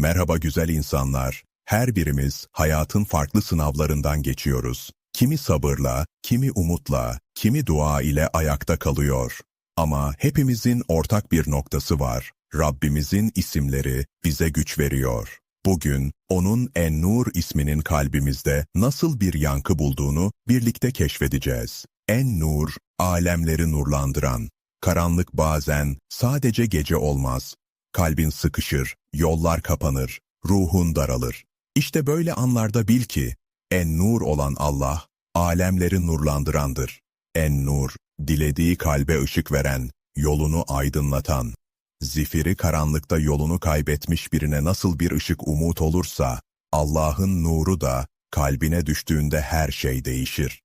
Merhaba güzel insanlar. Her birimiz hayatın farklı sınavlarından geçiyoruz. Kimi sabırla, kimi umutla, kimi dua ile ayakta kalıyor. Ama hepimizin ortak bir noktası var. Rabbimizin isimleri bize güç veriyor. Bugün onun En-Nur isminin kalbimizde nasıl bir yankı bulduğunu birlikte keşfedeceğiz. En-Nur, alemleri nurlandıran. Karanlık bazen sadece gece olmaz. Kalbin sıkışır, yollar kapanır, ruhun daralır. İşte böyle anlarda bil ki, En-Nur olan Allah, alemleri nurlandırandır. En-Nur, dilediği kalbe ışık veren, yolunu aydınlatan. Zifiri karanlıkta yolunu kaybetmiş birine nasıl bir ışık umut olursa, Allah'ın nuru da kalbine düştüğünde her şey değişir.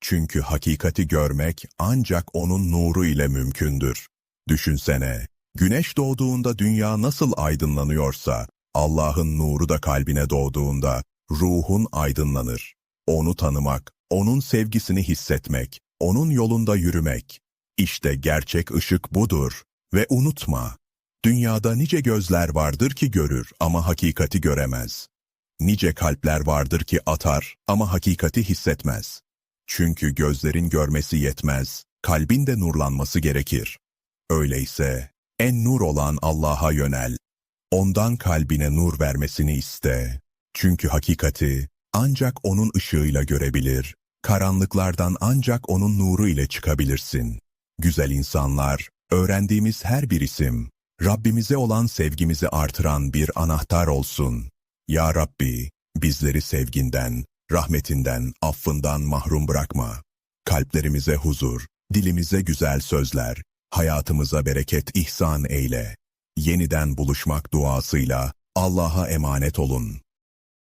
Çünkü hakikati görmek ancak onun nuru ile mümkündür. Düşünsene, güneş doğduğunda dünya nasıl aydınlanıyorsa, Allah'ın nuru da kalbine doğduğunda ruhun aydınlanır. Onu tanımak, onun sevgisini hissetmek, onun yolunda yürümek. İşte gerçek ışık budur. Ve unutma, dünyada nice gözler vardır ki görür ama hakikati göremez. Nice kalpler vardır ki atar ama hakikati hissetmez. Çünkü gözlerin görmesi yetmez, kalbin de nurlanması gerekir. Öyleyse, en nur olan Allah'a yönel. Ondan kalbine nur vermesini iste. Çünkü hakikati ancak onun ışığıyla görebilir, karanlıklardan ancak onun nuru ile çıkabilirsin. Güzel insanlar, öğrendiğimiz her bir isim, Rabbimize olan sevgimizi artıran bir anahtar olsun. Ya Rabbi, bizleri sevginden, rahmetinden, affından mahrum bırakma. Kalplerimize huzur, dilimize güzel sözler, hayatımıza bereket ihsan eyle. Yeniden buluşmak duasıyla Allah'a emanet olun.